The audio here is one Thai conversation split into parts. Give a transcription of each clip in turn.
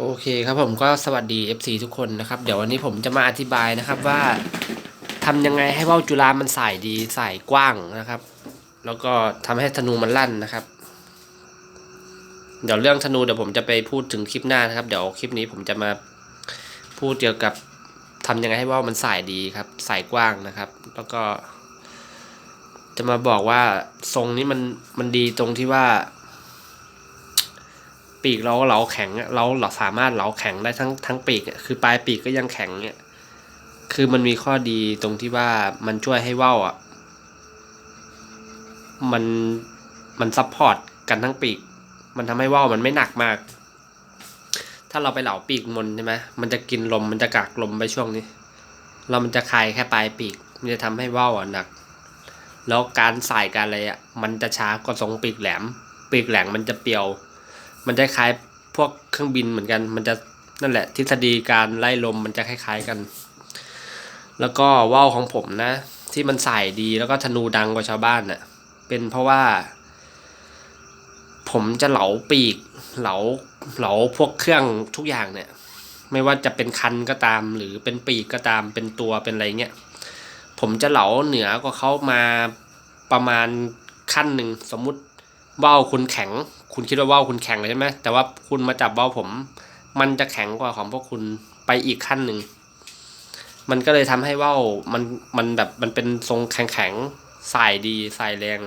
โอเคครับผมก็สวัสดี FC ทุกคนนะครับเดี๋ยววันนี้ผมจะมาอธิบายนะครับว่าทำยังไงให้ว่าวจุฬามันสายดีสายกว้างนะครับ แล้วก็ทำให้ธนูมันลั่นนะครับ เดี๋ยวเรื่องธนูเดี๋ยวผมจะไปพูดถึงคลิปหน้านะครับ เดี๋ยวคลิปนี้ผมจะมาพูดเกี่ยวกับทำยังไงให้ว่าวมันสายดีครับสายกว้างนะครับ แล้วก็ จะมาบอกว่าทรงนี้มันมันดีตรงที่ว่า ปีกเราเราแข็งเราเราสามารถเราแข็งได้ทั้งทั้งปีกคือปลายปีกก็ยังแข็งเนี่ยคือมันมีข้อดีตรงที่ว่ามันช่วยให้ว่าวอะมันมันซัพพอร์ตกันทั้งปีก มันทำให้ว่าวมันไม่หนักมาก ถ้าเราไปเหลาปีกมนใช่ไหมมันจะกินลมมันจะกักลมไปช่วงนี้ เรามันจะคลายแค่ปลายปีก มันจะทำให้ว่าวอะหนัก แล้วการสายการอะไรอะมันจะช้ากว่าทรงปีกแหลม ปีกแหลมมันจะเปียว มันจะคล้ายพวกเครื่องบินเหมือนกัน มันจะนั่นแหละ ทฤษฎีการไล่ลมมันจะคล้ายๆกัน แล้วก็ว่าวของผมนะ ที่มันใส่ดีแล้วก็ธนูดังกว่าชาวบ้านน่ะ เป็นเพราะว่า ผมจะเหลาปีก เหลาเหลาพวกเครื่องทุกอย่างเนี่ย ไม่ว่าจะเป็นคันก็ตาม หรือเป็นปีกก็ตามเป็นตัวเป็นอะไรเงี้ยผมจะเหลาเหนือกว่าเขามาประมาณขั้นหนึ่งสมมุติว่าวคุณแข็ง คุณคิดว่าว่าวคุณแข็งเลยใช่ไหมแต่ว่าคุณมาจับว่าวผม มันจะแข็งกว่าของพวกคุณไปอีกขั้นหนึ่ง มันก็เลยทำให้ว่าวมันมันแบบมันเป็นทรงแข็งแข็งๆสายดีใสายแรง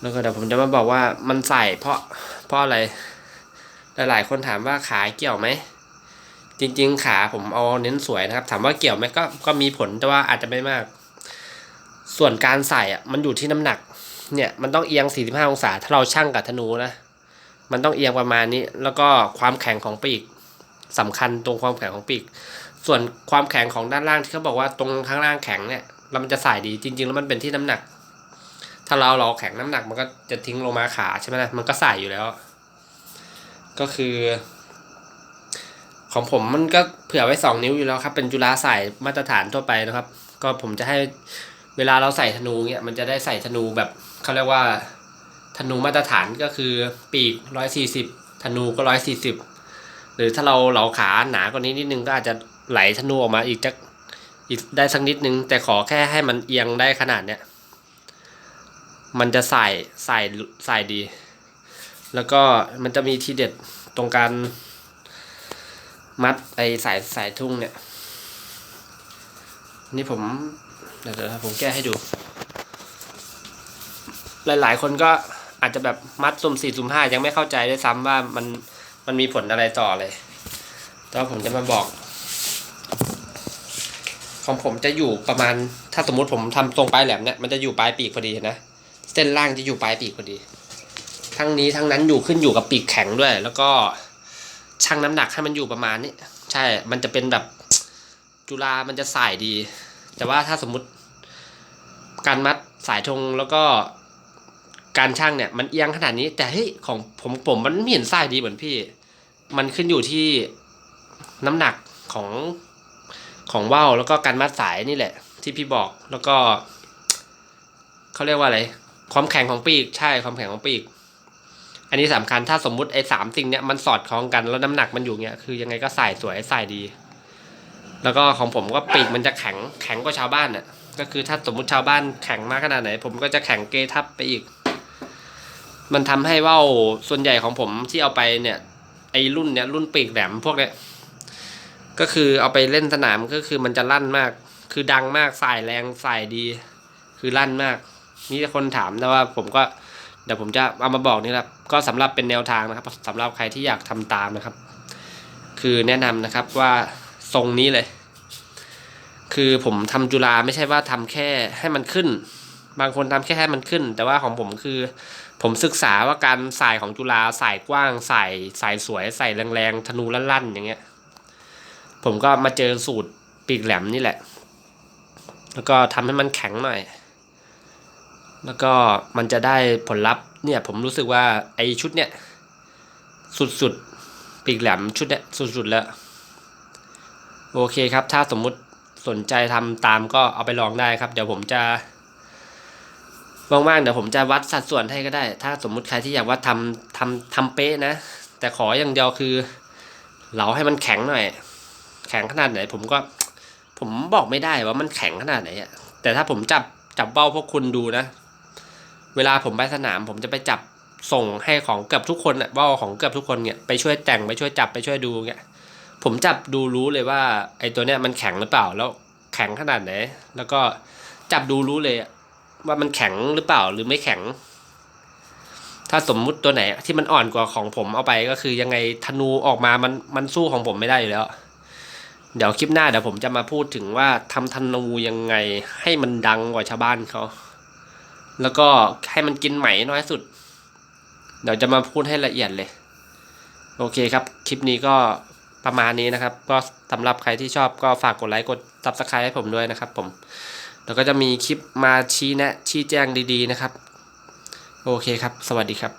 แล้วก็เดี๋ยวผมจะมาบอกว่ามันใส่เพราะเพราะอะไร หลายๆคนถามว่าขาเกี่ยวไหมจริง ๆ ขาผมเอาเน้นสวยนะครับ ถามว่าเกี่ยวไหมก็ก็มีผลแต่ว่าอาจจะไม่มาก ส่วนการใส่อะมันอยู่ที่น้ำหนัก เนี่ยมันต้องเอียง 45 องศา ถ้าเราชั่งกับธนูนะ มันต้องเอียงประมาณนี้ แล้วก็ความแข็งของปีกสำคัญตรงความแข็งของปีก ส่วนความแข็งของด้านล่างที่เขาบอกว่าตรงข้างล่างแข็งเนี่ยแล้วมันจะใส่ดีจริง ๆ แล้วมันเป็นที่น้ำหนัก ถ้าเราเราแข็งน้ำหนักมันก็จะทิ้งลงมาขาใช่ไหมล่ะมันก็ใส่อยู่แล้ว ก็คือ ของผมมันก็เผื่อไว้สองนิ้วอยู่แล้วครับ เป็นจุฬาใส่มาตรฐานทั่วไปนะครับ ก็ผมจะให้ เวลาเราใส่ธนูเนี่ยมันจะได้ใส่ธนูแบบเขาเรียกว่าธนูมาตรฐานก็คือปีกร้อยสี่สิบธนูก็ร้อยสี่สิบหรือถ้าเราเหลาขาหนากว่านี้นิดนึงก็อาจจะไหลธนูออกมาอีกจักอีกได้สักนิดนึง แต่ขอแค่ให้มันเอียงได้ขนาดเนี้ยมันจะใส่ใส่ใส่ดี แล้วก็มันจะมีทีเด็ดตรงการมัดไอสายสายทุ่งเนี่ย นี่ผม เดี๋ยวผมแก้ให้ดู หลาย ๆ คนก็อาจจะแบบมัดสุ่มสี่สุ่มห้ายังไม่เข้าใจด้วยซ้ำว่ามันมันมีผลอะไรต่อเลยแต่ว่าผมจะมาบอก ของผมจะอยู่ประมาณถ้าสมมติผมทำตรงปลายแหลมเนี่ยมันจะอยู่ปลายปีกพอดีนะเส้นล่างจะอยู่ปลายปีกพอดี ทั้งนี้ทั้งนั้นอยู่ขึ้นอยู่กับปีกแข็งด้วย แล้วก็ชั่งน้ำหนักให้มันอยู่ประมาณนี้ใช่ มันจะเป็นแบบจุฬามันจะสายดี แต่ว่าถ้าสมมุติการมัดสายธงแล้วก็การช่างเนี่ยมันเอียงขนาดนี้ แต่เฮ้ยของผมผมมันไม่เห็นสายดีเหมือนพี่ มันขึ้นอยู่ที่น้ำหนักของของว่าวแล้วก็การมัดสายนี่แหละ ที่พี่บอกแล้วก็เขาเรียกว่าอะไรความแข็งของปีกใช่ความแข็งของปีก อันนี้สำคัญถ้าสมมุติไอ้สามสิ่งเนี้ยมันสอดคล้องกันแล้วน้ำหนักมันอยู่เนี้ยคือยังไงก็ใส่สวยใส่ดี แล้วก็ของผมก็ปีกมันจะแข็งแข็งกว่าชาวบ้านน่ะก็คือถ้าสมมุติชาวบ้านแข็งมากขนาดไหน ผมก็จะแข็งเกทับไปอีก มันทำให้ว่าวส่วนใหญ่ของผมที่เอาไปเนี่ยไอรุ่นเนี้ยรุ่นปีกแหลมพวกเนี้ยก็คือเอาไปเล่นสนามก็คือมันจะลั่นมาก คือดังมากสายแรงสายดี คือลั่นมาก มีคนถามนะว่าผมก็เดี๋ยวผมจะเอามาบอกนี่แหละก็สำหรับเป็นแนวทางนะครับสำหรับใครที่อยากทำตามนะครับ คือแนะนำนะครับว่าทรงนี้เลย คือผมทำจุฬาไม่ใช่ว่าทำแค่ให้มันขึ้น บางคนทำแค่ให้มันขึ้น แต่ว่าของผมคือ ผมศึกษาว่าการสายของจุฬาสายกว้างสายสายสวยใส่แรงๆธนูลั่นๆอย่างเงี้ย ผมก็มาเจอสูตรปีกแหลมนี่แหละ แล้วก็ทำให้มันแข็งหน่อย แล้วก็มันจะได้ผลลัพธ์เนี่ยผมรู้สึกว่าไอชุดเนี่ยสุดๆปีกแหลมชุดเนี่ยสุดๆแล้ว โอเคครับ ถ้าสมมุติ สนใจทำตามก็เอาไปลองได้ครับ เดี๋ยวผมจะว่างๆเดี๋ยวผมจะวัดสัดส่วนให้ก็ได้ ถ้าสมมุติใครที่อยากวัดทำทำทำเป๊ะนะ แต่ขออย่างเดียวคือ เหลาให้มันแข็งหน่อย แข็งขนาดไหน ผมก็ ผมบอกไม่ได้ว่ามันแข็งขนาดไหนอะแต่ถ้าผมจับจับเบ้าพวกคุณดูนะ เวลาผมไปสนาม ผมจะไปจับส่งให้ของเกือบทุกคนอะเบ้าของเกือบทุกคนเนี่ยไปช่วยแต่งไปช่วยจับไปช่วยดูเงี้ย ผมจับดูรู้เลยว่า ไอ้ตัวเนี้ยมันแข็งหรือเปล่า แล้วแข็งขนาดไหน แล้วก็จับดูรู้เลยว่ามันแข็งหรือเปล่าหรือไม่แข็ง ถ้าสมมุติตัวไหน ที่มันอ่อนกว่าของผมเอาไปก็คือยังไงธนูออกมามันมันสู้ของผมไม่ได้อยู่แล้ว เดี๋ยวคลิปหน้าเดี๋ยวผมจะมาพูดถึงว่าทำธนูยังไงให้มันดังกว่าชาวบ้านเขาแล้วก็ให้มันกินไหมน้อยสุด เดี๋ยวจะมาพูดให้ละเอียดเลย โอเคครับ คลิปนี้ก็ ประมาณนี้นะครับ ก็สำหรับใครที่ชอบก็ฝากกดไลค์กด subscribe ให้ผมด้วยนะครับผมแล้วก็จะมีคลิปมาชี้แนะชี้แจงดีๆนะครับ โอเคครับ สวัสดีครับ